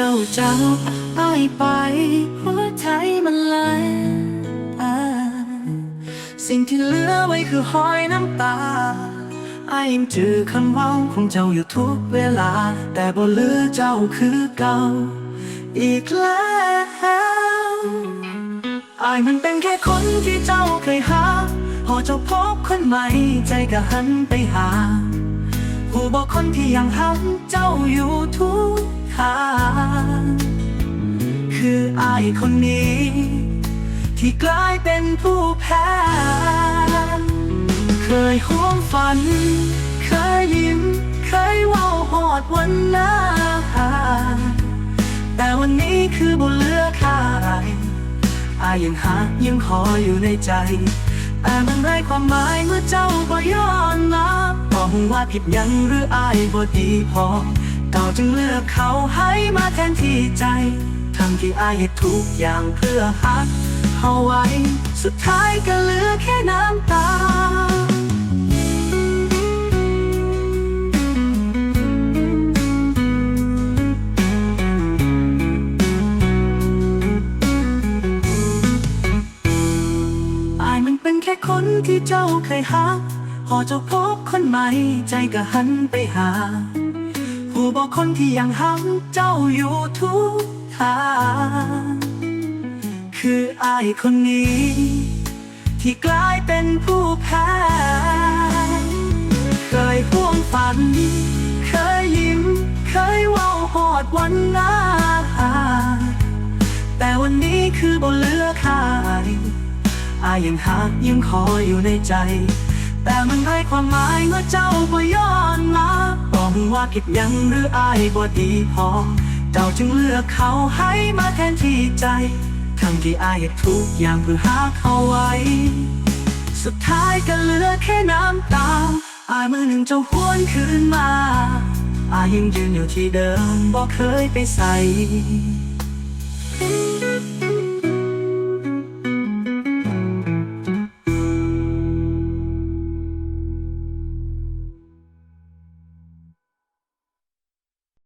เจ้าเจ้าอายไป หัวใจมันไหลอ่าสิ่งที่เหลือไว้คือหอยน้ำตาอายยังจือคำเว้าของเจ้าอยู่ทุกเวลา แต่บ่เหลือเจ้าคือเก่า อีกแล้วอายมันเป็นแค่คนที่เจ้าเคยหา พอเจ้าพบคนใหม่ใจก็หันไปหา ผู้บอกคนที่ยังหักเจ้าอยู่ทุกางคืออายคนนี้ ที่กลายเป็นผู้แพ้ เคยห่วงฝัน เคยยิ้ม เคยว่าหอดวันหน้า แต่วันนี้คือบุเหลือค่าอะไรอายยังหายังขออยู่ในใจ แต่มันไร้ความหมายเมื่อเจ้าบ่ย้อนมาบอกว่าผิดยังหรืออายบ่ดีพอ เก่าจึงเลือกเขาให้มาแทนที่ใจทั้งที่อายเฮ็ดทุกอย่างเพื่อหักเขาไว้ สุดท้ายก็เหลือแค่น้ำตาอายมันเป็นแค่คนที่เจ้าเคยหักพอเจ้าพบคนใหม่ใจก็หันไปหา ผู้บอกคนที่ยังหักเจ้าอยู่ทุกทางคืออายคนนี้ ที่กลายเป็นผู้แพ้เคยห่วงฝัน เคยยิ้ม เคยเว่าหอดวันหน้าแต่วันนี้คือบ่เหลือค่าอายยังหักยังคอยอยู่ในใจ แต่มันไร้ความหมายเมื่อเจ้าบ่ยอม ว่าผิดยังหรืออายบ่ดีพอ เจ้าจึงเลือกเขาให้มาแทนที่ใจ ทั้งที่อายทุกอย่างเพื่อหาเขาไว้ สุดท้ายก็เหลือแค่น้ำตาอายมือหนึ่งเจ้าหวนคืนมา อายยังยืนอยู่ที่เดิมบ่เคยไปใส่